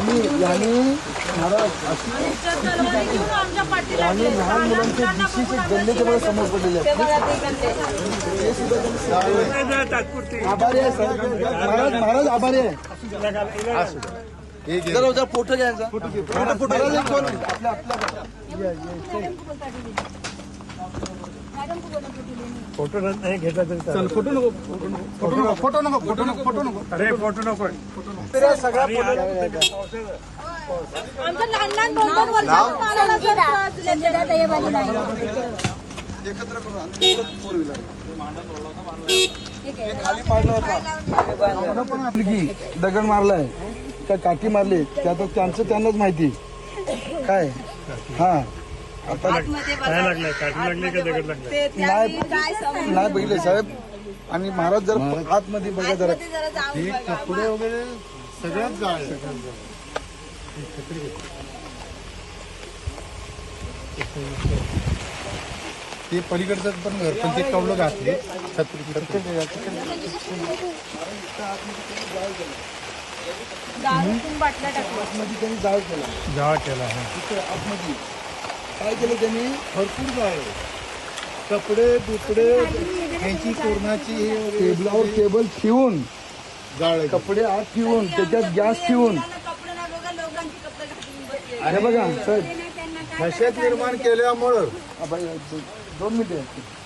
यांनी महाराज लहान मुलांचे दिशीचे समोर पडलेले आहेत आभारी आहे साहेब. महाराज महाराज आभारी आहे जरा फोटो घ्यायचा फोटो फोटो. आपल्या आपल्या. फोटो नाही घेतला तरी चल फोटो नको फोटो नको. फोटो नको. फोटो नको फोटो नको फोटो नको. अरे फोटो आमच्या लहान लहान दोन दोन जर त्रास दिला पण आपली की दगड मारलाय. का काठी मारली? त्यात त्यांचं त्यांनाच माहिती. काय? हा. आता काय लागलंय काठी लागली का दगड लागले नाही नाही बघितले साहेब आणि महाराज जर आतमध्ये बघा जरा. कपडे वगैरे सगळ्यात जाळ ते पलीकडचं पण घर पण ते कवलं घातले छत्री जाळ केला. जाळ केला हा. आतमध्ये. काय केलं त्यांनी? भरपूर जाळ कपडे बिपडे यांची कोरोनाची हे वगैरे. टेबलावर टेबल ठेवून जाळ कपडे आत ठेवून त्याच्यात गॅस ठेवून. अरे बघा साहेब दहशत निर्माण केल्यामुळं. दोन मिनिटं.